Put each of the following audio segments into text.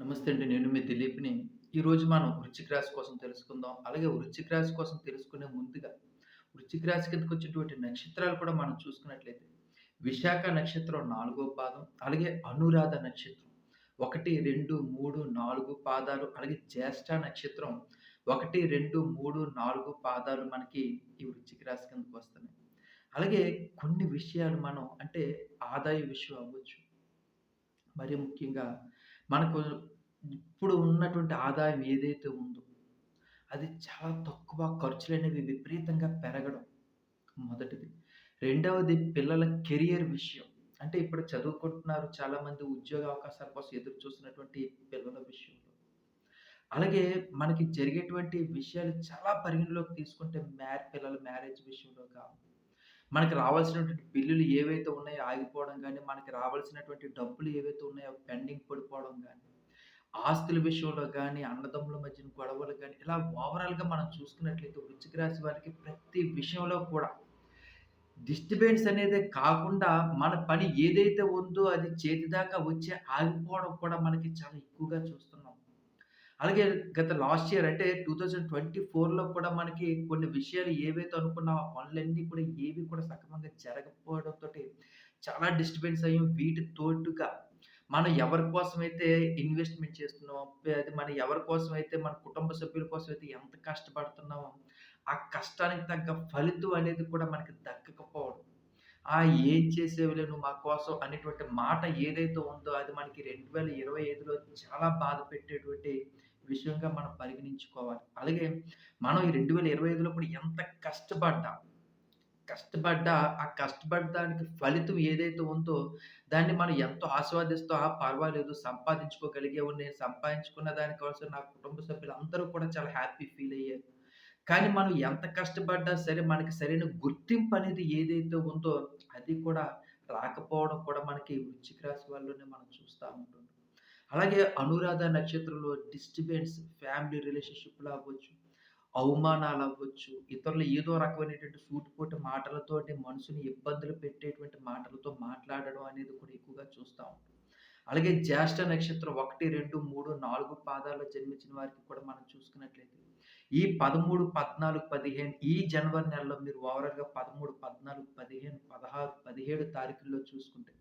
నమస్తే అండి. నేను మీ దిలీప్‌ని. ఈరోజు మనం వృచ్చిక రాశి కోసం తెలుసుకుందాం. అలాగే వృచ్చిక రాశి కోసం తెలుసుకునే ముందుగా, వృచ్చిక రాశి కిందకొచ్చేటువంటి నక్షత్రాలు కూడా మనం చూసుకున్నట్లయితే, విశాఖ నక్షత్రం నాలుగో పాదం, అలాగే అనురాధ నక్షత్రం 1, 2, 3, 4 పాదాలు, అలాగే జ్యేష్ఠ నక్షత్రం 1, 2, 3, 4 పాదాలు మనకి ఈ వృచ్చిక రాశి కిందకొస్తున్నాయి. అలాగే కొన్ని విషయాలు మనం అంటే ఆదాయ విషయం అవ్వచ్చు. మరి ముఖ్యంగా మనకు ఇప్పుడు ఉన్నటువంటి ఆదాయం ఏదైతే ఉందో, అది చాలా తక్కువ ఖర్చులనేవి విపరీతంగా పెరగడం మొదటిది. రెండవది పిల్లల కెరియర్ విషయం. అంటే ఇప్పుడు చదువుకుంటున్నారు చాలామంది ఉద్యోగ అవకాశాల కోసం ఎదురు చూస్తున్నటువంటి పిల్లల విషయంలో. అలాగే మనకి జరిగేటువంటి విషయాలు చాలా పరిగణలోకి తీసుకుంటే మ్యార్ పిల్లల మ్యారేజ్ విషయంలో కావచ్చు. మనకి రావాల్సినటువంటి బిల్లులు ఏవైతే ఉన్నాయో ఆగిపోవడం కానీ మనకి రావాల్సినటువంటి డబ్బులు ఏవైతే ఉన్నాయో పెండింగ్ పడిపోవడం కానీ ఆస్తుల విషయంలో కానీ అన్నదమ్ముల మధ్యన గొడవలు కానీ ఇలా ఓవరాల్‌గా మనం చూసుకున్నట్లయితే వృచ్చిక రాశి వారికి ప్రతి విషయంలో కూడా డిస్టర్బెన్స్ అనేది కాకుండా మన పని ఏదైతే ఉందో అది చేతిదాకా వచ్చే ఆగిపోవడం కూడా మనకి చాలా ఎక్కువగా చూస్తుంది అలాగే గత లాస్ట్ ఇయర్ అంటే 2024లో కూడా మనకి కొన్ని విషయాలు ఏవైతే అనుకున్నా ఆ పనులన్నీ కూడా ఏవి కూడా సక్రమంగా జరగకపోవడంతోటి చాలా డిస్టర్బెన్స్ అయ్యాం. వీటి తోడుగా మనం ఎవరి కోసమైతే ఇన్వెస్ట్‌మెంట్ చేస్తున్నామో, అది మన ఎవరి కోసమైతే మన కుటుంబ సభ్యుల కోసం అయితే ఎంత కష్టపడుతున్నామో, ఆ కష్టానికి తగ్గ ఫలితం అనేది కూడా మనకి దక్కకపోవడం. ఆ! ఏం చేసేవిలే నువ్వు మా కోసం అనేటువంటి మాట ఏదైతే ఉందో అది మనకి 2025లో చాలా బాధ పెట్టేటువంటి విషయంగా మనం పరిగణించుకోవాలి. అలాగే మనం ఈ 2025లో కూడా ఎంత కష్టపడ్డా, కష్టపడ్డా ఆ కష్టపడ్డ దానికి ఫలితం ఏదైతే ఉందో దాన్ని మనం ఎంతో ఆస్వాదిస్తూ ఆ! పర్వాలేదు సంపాదించుకోగలిగావు. నేను సంపాదించుకున్న దానికోసం నా కుటుంబ సభ్యులు అందరూ కూడా చాలా హ్యాపీ ఫీల్ అయ్యారు. కానీ మనం ఎంత కష్టపడ్డా సరే మనకి సరైన గుర్తింపు అనేది ఏదైతే ఉందో అది కూడా రాకపోవడం కూడా మనకి వృచ్చిక రాశి వాళ్ళలోనే మనం చూస్తూ ఉంటుంది అలాగే అనురాధ నక్షత్రంలో డిస్టర్బెన్స్ ఫ్యామిలీ రిలేషన్షిప్లు అవ్వచ్చు, అవమానాలు అవ్వచ్చు ఇతరులు ఏదో రకమైనటువంటి సూటిపోటి మాటలతోటి మనసుని ఇబ్బందులు పెట్టేటువంటి మాటలతో మాట్లాడడం అనేది కూడా ఎక్కువగా చూస్తా ఉంటాం. అలాగే జ్యేష్ఠ నక్షత్రం 1, 2, 3, 4 పాదాల్లో జన్మించిన వారికి కూడా మనం చూసుకున్నట్లయితే, ఈ 13, 14, 15 ఈ జనవరి నెలలో మీరు ఓవరాల్‌గా 13, 14, 15, 16, 17 తారీఖుల్లో చూసుకుంటే,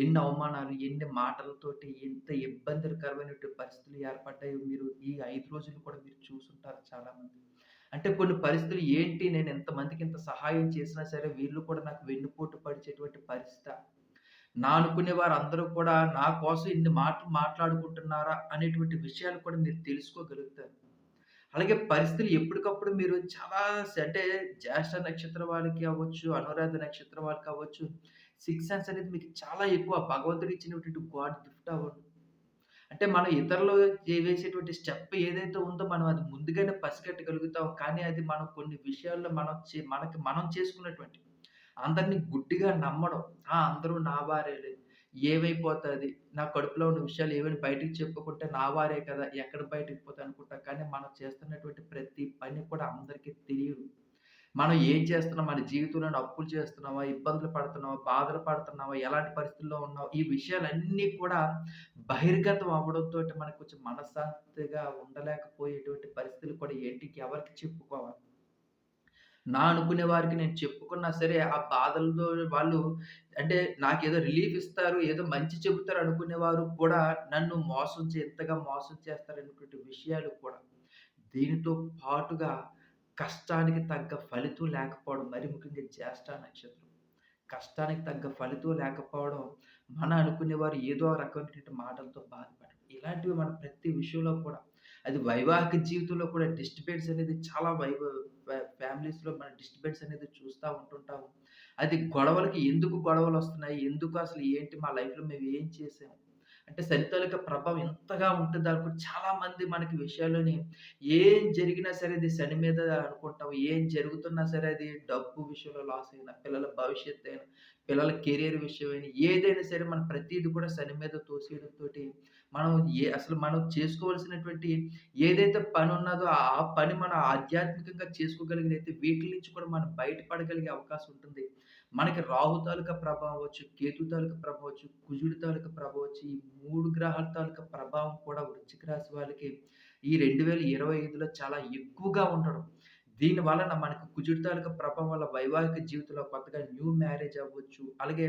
ఎన్ని అవమానాలు, ఎన్ని మాటలతోటి ఎంత ఇబ్బందికరమైనటువంటి పరిస్థితులు ఏర్పడ్డాయో మీరు ఈ 5 రోజులు కూడా మీరు చూసుంటారు చాలామంది. అంటే కొన్ని పరిస్థితులు ఏంటి నేను ఇంతమందికి ఇంత సహాయం చేసినా సరే వీళ్ళు కూడా నాకు వెన్నుపోటు పడిచేటువంటి పరిస్థితా? నా అనుకునే వారందరూ కూడా నా కోసం ఇన్ని మాటలు మాట్లాడుకుంటున్నారా అనేటువంటి విషయాలు కూడా మీరు తెలుసుకోగలుగుతారు. అలాగే పరిస్థితులు ఎప్పటికప్పుడు మీరు చాలా అంటే జ్యేష్ఠ నక్షత్రం వాళ్ళకి అవ్వచ్చు, అనురాధ నక్షత్రం వాళ్ళకి అవ్వచ్చు, సిక్స్ సెన్స్ అనేది మీకు చాలా ఎక్కువ భగవంతుడు ఇచ్చినటువంటి గాడ్ గిఫ్ట్ అవ్వండి అంటే మనం ఇతరులు వేసేటువంటి స్టెప్ ఏదైతే ఉందో మనం అది ముందుగానే పసిగట్టగలుగుతాం. కానీ అది మనం కొన్ని విషయాల్లో మనం చే మనకి మనం చేసుకున్నటువంటి అందరిని గుడ్డిగా నమ్మడం. ఆ! అందరూ నా వారేలే. ఏమైపోతుంది నా కడుపులో ఉన్న విషయాలు ఏవైనా బయటికి చెప్పుకుంటే నా వారే కదా! ఎక్కడ బయటికి పోతా అనుకుంటా కానీ మనం చేస్తున్నటువంటి ప్రతి పని కూడా అందరికీ తెలియదు. మనం ఏం చేస్తున్నాం? మన జీవితంలో అప్పులు చేస్తున్నావా ఇబ్బందులు పడుతున్నావా బాధలు పడుతున్నావా ఎలాంటి పరిస్థితుల్లో ఉన్నావు ఈ విషయాలన్నీ కూడా బహిర్గతం అవ్వడంతో మనకు కొంచెం మనశ్శాంతిగా ఉండలేకపోయేటువంటి పరిస్థితులు కూడా ఏంటికి ఎవరికి చెప్పుకోవాలి? నా అనుకునే వారికి నేను చెప్పుకున్నా సరే, ఆ బాధలతో వాళ్ళు అంటే నాకేదో రిలీఫ్ ఇస్తారు, ఏదో మంచి చెబుతారు అనుకునేవారు కూడా నన్ను మోసం చే ఎంతగా మోసం చేస్తారనేటువంటి విషయాలు కూడా. దీనితో పాటుగా కష్టానికి తగ్గ ఫలితం లేకపోవడం, మరి ముఖ్యంగా జ్యేష్ఠ నక్షత్రం. కష్టానికి తగ్గ ఫలితం లేకపోవడం, మన అనుకునేవారు ఏదో రకమైనటువంటి మాటలతో బాధపడడం. ఇలాంటివి మన ప్రతి విషయంలో కూడా అది వైవాహిక జీవితంలో కూడా డిస్టర్బెన్స్ అనేది చాలా వైవ ఫ్యా ఫ్యామిలీస్‌లో మన డిస్టర్బెన్స్ అనేది చూస్తూ ఉంటుంటాము. అది గొడవలకి ఎందుకు గొడవలు వస్తున్నాయి ఎందుకు అసలు ఏంటి మా లైఫ్‌లో మేము ఏం చేసాము అంటే శనితాలిక ప్రభావం ఎంతగా ఉంటదనుకో చాలామంది మనకి విషయాల్లోని ఏం జరిగినా సరే అది శని మీద అనుకుంటాం. ఏం జరుగుతున్నా సరే అది డబ్బు విషయంలో లాస్ అయినా, పిల్లల భవిష్యత్తు అయినా, పిల్లల కెరియర్ విషయమైనా ఏదైనా సరే మన ప్రతిదీ కూడా శని మీద తోసేయడంతో మనం ఏ అసలు మనం చేసుకోవాల్సినటువంటి ఏదైతే పని ఉన్నదో ఆ పని మనం ఆధ్యాత్మికంగా చేసుకోగలిగినైతే వీటి నుంచి కూడా మనం బయటపడగలిగే అవకాశం ఉంటుంది. మనకి రాహు తాలూకా ప్రభావం వచ్చు కేతు తాలూకా ప్రభావం వచ్చు కుజుడి తాలూకా ప్రభావం వచ్చు ఈ మూడు గ్రహాల తాలూకా ప్రభావం కూడా వృశ్చిక రాశి వాళ్ళకి ఈ 2025లో చాలా ఎక్కువగా ఉండడం. దీని వలన మనకు కుజుడి ప్రభావం వల్ల వైవాహిక జీవితంలో కొత్తగా న్యూ మ్యారేజ్ అవ్వచ్చు. అలాగే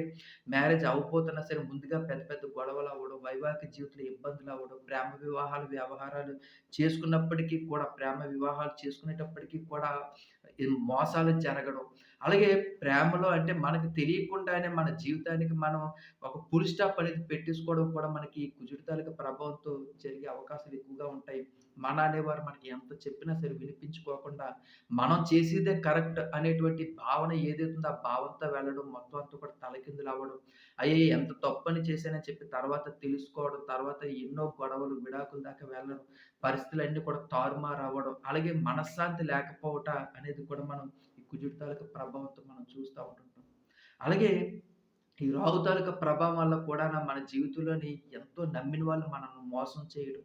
మ్యారేజ్ అవ్వబోతున్నా సరే ముందుగా పెద్ద పెద్ద గొడవలు అవ్వడం, వైవాహిక జీవితంలో ఇబ్బందులు అవ్వడం, ప్రేమ వివాహాలు, వ్యవహారాలు చేసుకున్నప్పటికీ కూడా ప్రేమ వివాహాలు చేసుకునేటప్పటికీ కూడా మోసాలు జరగడం. అలాగే ప్రేమలో అంటే మనకు తెలియకుండానే మన జీవితానికి మనం ఒక ఫుల్ స్టాప్ అనేది పెట్టేసుకోవడం కూడా మనకి కుజుడితాలక ప్రభావంతో జరిగే అవకాశాలు ఎక్కువగా ఉంటాయి. మన అనేవారు మనకి ఎంత చెప్పినా సరే వినిపించుకోకుండా మనం చేసేదే కరెక్ట్ అనేటువంటి భావన ఏదైతే ఉందో ఆ భావంతో వెళ్ళడం మొత్తం అంతా కూడా తలకిందులు అవ్వడం అయ్యే ఎంత తప్పని చేశానని చెప్పి తర్వాత తెలుసుకోవడం, తర్వాత ఎన్నో గొడవలు, విడాకుల దాకా వెళ్ళడం, పరిస్థితులన్నీ కూడా తారుమారు అవ్వడం అలాగే మనశ్శాంతి లేకపోవట అనేది కూడా మనం ఈ కుజుడి తాలూకా ప్రభావంతో మనం చూస్తూ ఉంటుంటాం. అలాగే ఈ రాహు తాలూకా ప్రభావం వల్ల కూడా మన జీవితంలోని ఎంతో నమ్మిన వాళ్ళు మనల్ని మోసం చేయడం.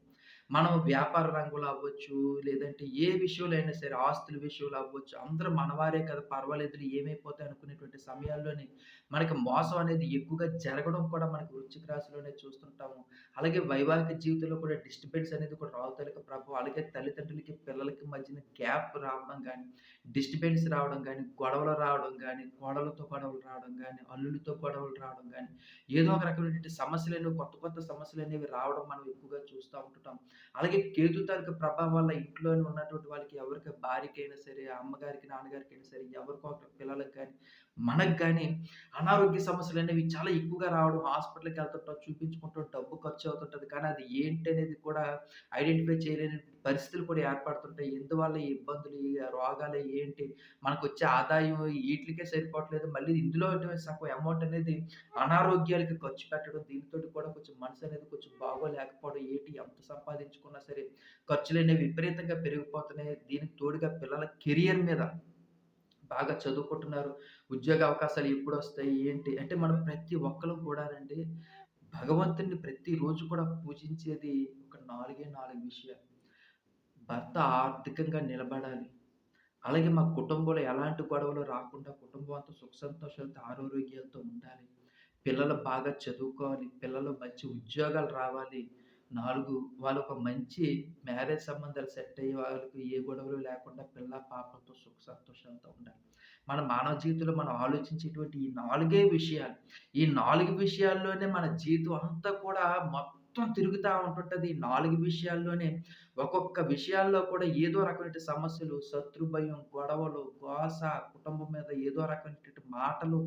మనం వ్యాపార రంగంలో అవ్వచ్చు, లేదంటే ఏ విషయంలో అయినా సరే ఆస్తుల విషయంలో అవ్వచ్చు, అందరూ మనవారే కదా! పర్వాలేదు ఏమైపోతాయి అనుకునేటువంటి సమయాల్లోనే మనకి మోసం అనేది ఎక్కువగా జరగడం కూడా మనకి వృశ్చిక రాశిలోనే చూస్తుంటాము. అలాగే వైవాహిక జీవితంలో కూడా డిస్టర్బెన్స్ అనేది కూడా రాహు ప్రభావం. అలాగే తల్లిదండ్రులకి, పిల్లలకి మధ్యన గ్యాప్ రావడం కానీ డిస్టర్బెన్స్ రావడం కానీ గొడవలు రావడం కానీ గొడవలతో గొడవలు రావడం కానీ అల్లులతో గొడవలు రావడం కానీ ఏదో ఒక రకమైనటువంటి సమస్యలనేవి కొత్త కొత్త సమస్యలు అనేవి రావడం మనం ఎక్కువగా చూస్తూ ఉంటుంటాం. అలాగే కేతు తారక ప్రభావం వల్ల ఇంట్లోనే ఉన్నటువంటి వాళ్ళకి ఎవరికి భార్యకైనా సరే, అమ్మగారికి, నాన్నగారికైనా సరే ఎవరికో ఒకరికి పిల్లలకి కానీ మనకు కానీ అనారోగ్య సమస్యలు అనేవి చాలా ఎక్కువగా రావడం. హాస్పిటల్‌కి వెళ్తుంటాం, చూపించుకుంటాం, డబ్బు ఖర్చు అవుతుంటుంది కానీ అది ఏంటి అనేది కూడా ఐడెంటిఫై చేయలేని పరిస్థితులు కూడా ఏర్పడుతుంటాయి. ఎందువల్ల ఈ ఇబ్బందులు, రోగాలు ఏంటి? మనకు వచ్చే ఆదాయం వీటికే సరిపోవట్లేదు. మళ్ళీ ఇందులో సగం అమౌంట్ అనేది అనారోగ్యాలకి ఖర్చు పెట్టడం. దీనితోటి కూడా కొంచెం మనసనేది కొంచెం బాగోలేకపోవడం. ఏంటి ఎంత సంపాదించుకున్నా సరే ఖర్చులనేవి విపరీతంగా పెరిగిపోతున్నాయి. దీనికి తోడుగా పిల్లల కెరియర్ మీద బాగా చదువుకుంటున్నారు. ఉద్యోగ అవకాశాలు ఎప్పుడొస్తాయి? ఏంటి? అంటే మనం ప్రతి ఒక్కళ్ళం కూడానండి భగవంతుడిని ప్రతిరోజు కూడా పూజించేది ఒక 4 4 విషయాలు. భర్త ఆర్థికంగా నిలబడాలి. అలాగే మా కుటుంబంలో ఎలాంటి గొడవలు రాకుండా కుటుంబం అంతా సుఖ సంతోషాలతో, ఆరోగ్యాలతో ఉండాలి. పిల్లలు బాగా చదువుకోవాలి. పిల్లలు మంచి ఉద్యోగాలు రావాలి. 4 వాళ్ళొక మంచి మ్యారేజ్ సంబంధాలు సెట్ అయ్యి వాళ్ళకి ఏ గొడవలు లేకుండా పిల్ల, పాపలతో సుఖ సంతోషాలతో ఉండాలి. మన మానవ జీవితంలో మనం ఆలోచించేటువంటి ఈ నాలుగే విషయాలు. ఈ నాలుగు విషయాల్లోనే మన జీవితం అంతా కూడా మొత్తం మొత్తం తిరుగుతూ ఈ నాలుగు విషయాల్లోనే ఒక్కొక్క విషయాల్లో కూడా ఏదో రకమైన సమస్యలు, శత్రు భయం, గొడవలు, గోస, కుటుంబం మీద ఏదో రకమైనటువంటి మాటలు,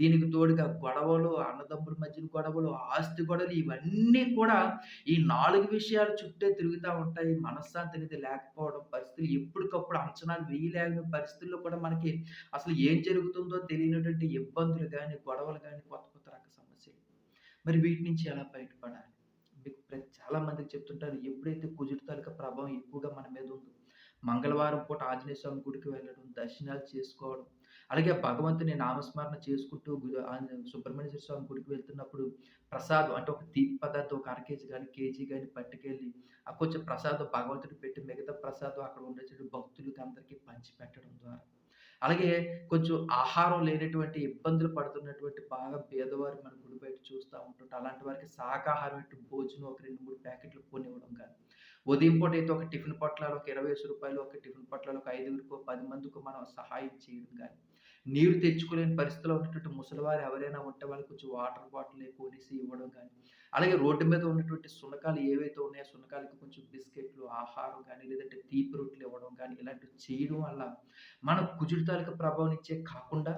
దీనికి తోడుగా గొడవలు, అన్నదమ్ముల మధ్యన గొడవలు, ఆస్తి గొడవలు ఇవన్నీ కూడా ఈ నాలుగు విషయాలు చుట్టే తిరుగుతూ ఉంటాయి. మనశ్శాంతి అనేది లేకపోవడం, పరిస్థితులు ఎప్పటికప్పుడు అంచనాలు వేయలేని పరిస్థితుల్లో కూడా మనకి అసలు ఏం జరుగుతుందో తెలియనటువంటి ఇబ్బందులు కానీ గొడవలు కానీ కొత్త కొత్త రక సమస్యలు. మరి వీటి నుంచి ఎలా బయటపడాలి? చాలా మందికి చెప్తుంటారు ఎప్పుడైతే కుజుడు తాలూకా ప్రభావం ఎక్కువగా మన మీద ఉందో, మంగళవారం పూట ఆంజనేయ స్వామి గుడికి వెళ్ళడం, దర్శనాలు చేసుకోవడం, అలాగే భగవంతుని నామస్మరణ చేసుకుంటూ సుబ్రహ్మణ్య సుబ్రహ్మణ్యేశ్వర స్వామి గుడికి వెళ్తున్నప్పుడు ప్రసాదం అంటే ఒక తీపి పదార్థం ఒక అర కేజీ కేజీ కానీ పట్టుకెళ్ళి ఆ కొంచెం ప్రసాదం భగవంతుడికి పెట్టి మిగతా ప్రసాదం అక్కడ ఉండేటువంటి భక్తులకి పంచి పంచిపెట్టడం ద్వారా అలాగే కొంచెం ఆహారం లేనటువంటి ఇబ్బందులు పడుతున్నటువంటి బాగా పేదవారు మన గుడి బయట చూస్తూ ఉంటుంటాం. అలాంటి వారికి శాకాహారం ఇటు భోజనం ఒక 2, 3 ప్యాకెట్లు పోనివ్వడం కానీ ఉదయం పూట అయితే ఒక టిఫిన్ పొట్లాలు ఒక ఇరవై రూపాయలు ఒక టిఫిన్ పొట్లాలు ఒక ఐదుగురికో, పది మందికో మనం సహాయం చేయడం కానీ నీరు తెచ్చుకోలేని పరిస్థితిలో ఉన్నటువంటి ముసలివారు ఎవరైనా ఉంటే వాళ్ళకి కొంచెం వాటర్ బాటిల్ కొనేసి ఇవ్వడం కానీ అలాగే రోడ్డు మీద ఉన్నటువంటి సునకాలు ఏవైతే ఉన్నాయో సునకాలకి కొంచెం బిస్కెట్‌లు, ఆహారం కానీ లేదంటే తీపి రొట్టెలు ఇవ్వడం కానీ ఇలాంటివి చేయడం వల్ల మన కుజుడు ప్రభావం నుంచే కాకుండా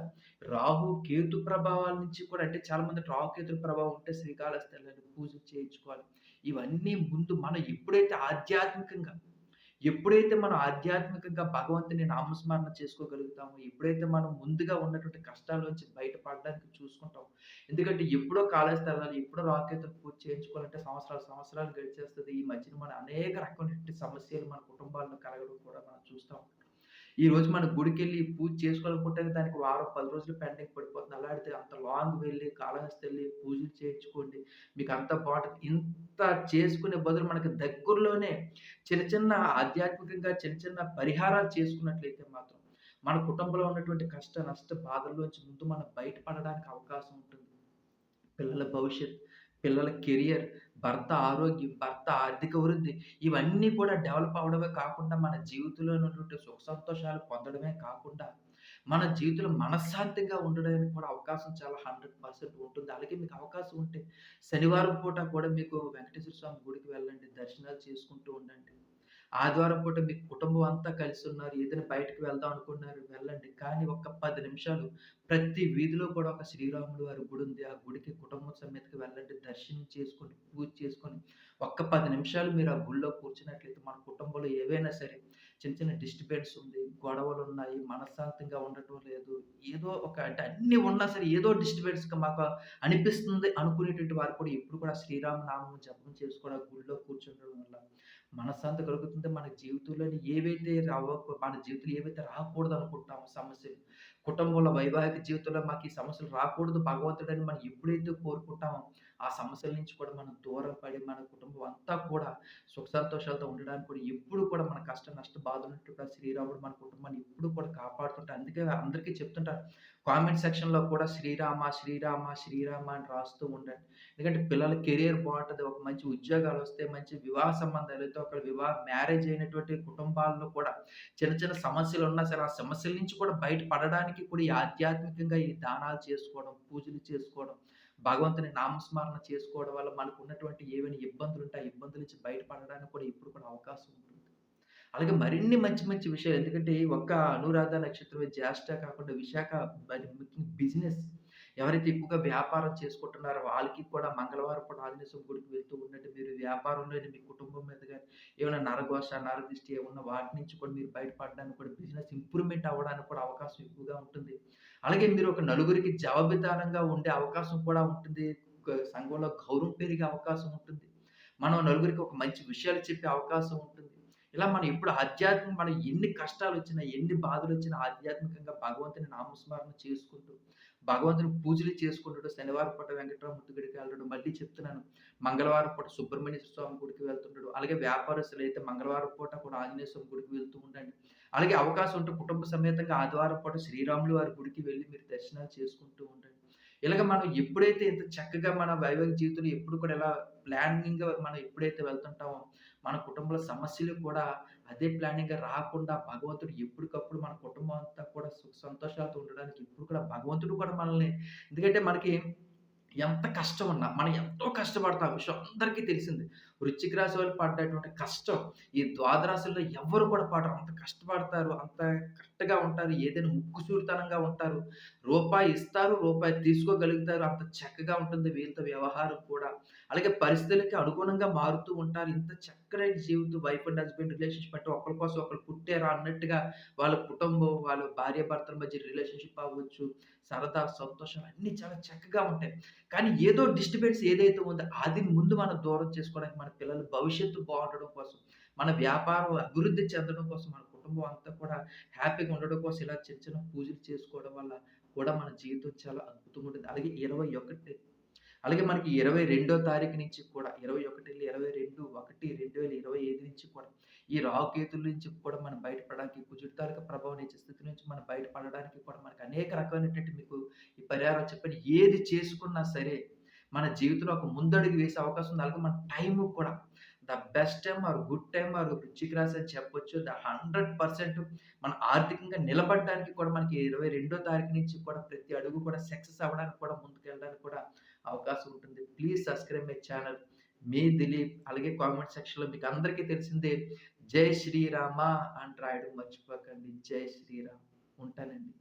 రాహు, కేతు ప్రభావాల నుంచి కూడా అంటే చాలామంది రాహు, కేతుల ప్రభావం ఉంటే శ్రీకాళహస్తి పూజ పూజలు చేయించుకోవాలి. ఇవన్నీ ముందు మనం ఎప్పుడైతే ఆధ్యాత్మికంగా ఎప్పుడైతే మనం ఆధ్యాత్మికంగా భగవంతుని నామస్మరణ చేసుకోగలుగుతామో, ఎప్పుడైతే మనం ముందుగా ఉన్నటువంటి కష్టాల నుంచి బయటపడడానికి చూసుకుంటాం ఎందుకంటే ఎప్పుడో కాలేజ్ ఎళ్ళాలి, ఎప్పుడో రాహుకేతుల పూజ చేయించుకోవాలంటే సంవత్సరాలు, సంవత్సరాలు గడిచేస్తుంది ఈ మధ్యన మన అనేక రకమైనటువంటి సమస్యలు మన కుటుంబాలను కలగడం కూడా మనం చూస్తాం ఉంటాం. ఈరోజు మన గుడికెళ్ళి పూజ చేసుకోవాలనుకుంటే దానికి వారం, పది రోజులు పెండింగ్ పడిపోతుంది. అలాంటిది అంత లాంగ్ వెళ్ళి కాళహస్తి వెళ్ళి పూజలు చేయించుకోండి. మీకంతా బావుంటది. ఇంత చేసుకునే బదులు మనకి దగ్గరలోనే చిన్న చిన్న ఆధ్యాత్మికంగా చిన్న చిన్న పరిహారాలు చేసుకున్నట్లయితే మాత్రం మన కుటుంబంలో ఉన్నటువంటి కష్ట, నష్ట బాధల్లోంచి ముందు మనం బయటపడడానికి అవకాశం ఉంటుంది. పిల్లల భవిష్యత్, పిల్లల కెరియర్, భర్త ఆరోగ్యం, భర్త ఆర్థిక వృద్ధి ఇవన్నీ కూడా డెవలప్ అవ్వడమే కాకుండా మన జీవితంలో ఉన్నటువంటి సుఖ సంతోషాలు పొందడమే కాకుండా మన జీవితంలో మనశ్శాంతిగా ఉండడానికి కూడా అవకాశం చాలా 100% ఉంటుంది. అలాగే మీకు అవకాశం ఉంటే శనివారం పూట కూడా మీకు వెంకటేశ్వర స్వామి గుడికి వెళ్ళండి. దర్శనాలు చేసుకుంటూ ఉండండి. ఆదివారం పూట మీ కుటుంబం అంతా కలిసి ఉన్నారు ఏదైనా బయటకు వెళ్దాం అనుకున్నారు వెళ్ళండి. కానీ ఒక్క పది నిమిషాలు ప్రతి వీధిలో కూడా ఒక శ్రీరాముడు వారి గుడి ఉంది ఆ గుడికి కుటుంబం సమేతకి వెళ్ళండి. దర్శనం చేసుకొని, పూజ చేసుకొని, ఒక్క పది నిమిషాలు మీరు ఆ గుడిలో కూర్చున్నట్లయితే మన కుటుంబంలో ఏవైనా సరే చిన్న చిన్న డిస్టర్బెన్స్ ఉంది, గొడవలు ఉన్నాయి మనశ్శాంతంగా ఉండటం లేదు. ఏదో ఒక అంటే అన్నీ ఉన్నా సరే ఏదో డిస్టర్బెన్స్‌గా మాకు అనిపిస్తుంది అనుకునేటువంటి వారు కూడా ఇప్పుడు కూడా శ్రీరామ నామం జపం చేసుకోవడం ఆ గుడిలో కూర్చుండడం వల్ల మనశ్శాంతి కలుగుతుంది. మన జీవితంలోని ఏవైతే రావ మన జీవితంలో ఏవైతే రాకూడదు అనుకుంటామో సమస్యలు, కుటుంబంలో వైవాహిక జీవితంలో మాకు ఈ సమస్యలు రాకూడదు భగవంతుడని మనం ఎప్పుడైతే కోరుకుంటామో, ఆ సమస్యల నుంచి కూడా మనం దూరం పడి మన కుటుంబం అంతా కూడా సుఖ సంతోషాలతో ఉండడానికి కూడా ఎప్పుడు కూడా మన కష్ట, నష్ట బాధలున్నట్టుగా శ్రీరాముడు మన కుటుంబాన్ని ఎప్పుడు కూడా కాపాడుతుంటారు. అందుకే అందరికీ చెప్తుంటారు. కామెంట్ సెక్షన్‌లో కూడా శ్రీరామ, శ్రీరామ, శ్రీరామ అని రాస్తూ ఉండండి. ఎందుకంటే పిల్లల కెరియర్ బాగుంటుంది ఒక మంచి ఉద్యోగాలు వస్తే మంచి వివాహ సంబంధాలైతే ఒక వివాహ మ్యారేజ్ అయినటువంటి కుటుంబాల్లో కూడా చిన్న చిన్న సమస్యలు ఉన్నా సరే, ఆ సమస్యల నుంచి కూడా బయట పడడానికి కూడా ఆధ్యాత్మికంగా ఈ దానాలు చేసుకోవడం, పూజలు చేసుకోవడం, భగవంతుని నామస్మరణ చేసుకోవడం వల్ల మనకు ఉన్నటువంటి ఏవైనా ఇబ్బందులు ఉంటాయి ఆ ఇబ్బందుల నుంచి బయటపడడానికి కూడా ఇప్పుడు కూడా అవకాశం ఉంటుంది. అలాగే మరిన్ని మంచి మంచి విషయాలు ఎందుకంటే ఒక్క అనురాధ నక్షత్రమే జ్యేష్ఠ కాకుండా విశాఖ బిజినెస్ ఎవరైతే ఎక్కువగా వ్యాపారం చేసుకుంటున్నారో వాళ్ళకి కూడా మంగళవారం పూట ఆంజనేయ గుడికి వెళ్తూ ఉన్నట్టు మీరు వ్యాపారంలోని మీ కుటుంబం మీద కానీ ఏమైనా నరఘోష, నరదిష్టి ఏమన్నా వాటి నుంచి కూడా మీరు బయటపడడానికి కూడా బిజినెస్ ఇంప్రూవ్‌మెంట్ అవ్వడానికి కూడా అవకాశం ఎక్కువగా ఉంటుంది. అలాగే మీరు ఒక నలుగురికి జవాబుదారంగా ఉండే అవకాశం కూడా ఉంటుంది. సంఘంలో గౌరవం పెరిగే అవకాశం ఉంటుంది. మనం నలుగురికి ఒక మంచి విషయాలు చెప్పే అవకాశం ఉంటుంది. ఇలా మనం ఎప్పుడు ఆధ్యాత్మిక మనం ఎన్ని కష్టాలు వచ్చినా ఎన్ని బాధలు వచ్చినా ఆధ్యాత్మికంగా భగవంతుని నామస్మరణ చేసుకుంటూ, భగవంతుని పూజలు చేసుకుంటాడు శనివారం పూట వెంకటరామూర్తి గుడికి వెళ్ళడం. మళ్ళీ చెప్తున్నాను. మంగళవారం పూట సుబ్రహ్మణ్య స్వామి గుడికి వెళ్తుంటాడు అలాగే వ్యాపారస్తులు అయితే మంగళవారం పూట కూడా ఆంజనేయ స్వామి గుడికి వెళ్తూ ఉండండి. అలాగే అవకాశం ఉంటే కుటుంబ సమేతంగా ఆదివారం పూట శ్రీరాములు వారి గుడికి వెళ్ళి మీరు దర్శనాలు చేసుకుంటూ ఉండండి. ఇలాగ మనం ఎప్పుడైతే ఇంత చక్కగా మన వైవాహిక జీవితంలో ఎప్పుడు కూడా ఇలా ప్లానింగ్‌గా మనం ఎప్పుడైతే వెళ్తుంటామో, మన కుటుంబంలో సమస్యలు కూడా అదే ప్లానింగ్‌గా రాకుండా భగవంతుడు ఎప్పటికప్పుడు మన కుటుంబం అంతా కూడా సుఖ సంతోషాలతో ఉండడానికి ఇప్పుడు కూడా భగవంతుడు కూడా మనల్ని ఎందుకంటే మనకి ఎంత కష్టం ఉన్నా, మనం ఎంతో కష్టపడతాం. విషయం అందరికీ తెలిసింది వృశ్చిక రాశి వాళ్ళు పడ్డటువంటి కష్టం, ఈ ద్వాదరాశుల్లో ఎవరు ఎవ్వరు కూడా పడరు. అంత కష్టపడతారు. అంత కరెక్ట్‌గా ఉంటారు. ఏదైనా ముక్కుసూటితనంగా ఉంటారు. రూపాయి ఇస్తారు, రూపాయి తీసుకోగలుగుతారు. అంత చక్కగా ఉంటుంది వీళ్ళతో వ్యవహారం కూడా. అలాగే పరిస్థితులకి అనుగుణంగా మారుతూ ఉంటారు. ఇంత చక్కని జీవితం వైఫ్ అండ్ హస్బెండ్ రిలేషన్‌షిప్ అంటే ఒకరి కోసం ఒకళ్ళు పుట్టారా అన్నట్టుగా వాళ్ళ కుటుంబం, వాళ్ళ భార్యాభర్తల మధ్య రిలేషన్‌షిప్ అవ్వచ్చు, సరదా, సంతోషం అన్నీ చాలా చక్కగా ఉంటాయి. కానీ ఏదో డిస్టర్బెన్స్ ఏదైతే ఉందో అది ముందు మనం దూరం చేసుకోవడానికి మన పిల్లల భవిష్యత్తు బాగుండడం కోసం, మన వ్యాపారం అభివృద్ధి చెందడం కోసం, మన కుటుంబం అంతా కూడా హ్యాపీగా ఉండడం కోసం ఇలా చిన్న చిన్న పూజలు చేసుకోవడం వల్ల కూడా మన జీవితం చాలా అద్భుతంగా ఉంటుంది. అలాగే 21 అలాగే మనకి 22 తారీఖు నుంచి కూడా 21, 22, 1, 2025 నుంచి కూడా ఈ రాకేతుల నుంచి కూడా మనం బయటపడడానికి కుజుడు ప్రభావం ఇచ్చే స్థితి నుంచి మనం బయటపడడానికి కూడా మనకు అనేక రకమైనటువంటి మీకు ఈ పరిహారం చెప్పండి ఏది చేసుకున్నా సరే మన జీవితంలో ఒక ముందడుగు వేసే అవకాశం ఉంది. అలాగే మన టైం కూడా the best time or good time or వృశ్చిక రాశి అని చెప్పొచ్చు. ద హండ్రెడ్ పర్సెంట్ మన ఆర్థికంగా నిలబడడానికి కూడా మనకి 22 తారీఖు నుంచి కూడా ప్రతి అడుగు కూడా సక్సెస్ అవ్వడానికి కూడా ముందుకు వెళ్ళడానికి కూడా అవకాశం ఉంటుంది. Please subscribe my channel. మీ దిలీప్. అలాగే కామెంట్ సెక్షన్‌లో మీకు అందరికీ తెలిసిందే జై శ్రీరామ అని రాయడం మర్చిపోకండి. జై శ్రీరామ్. ఉంటానండి.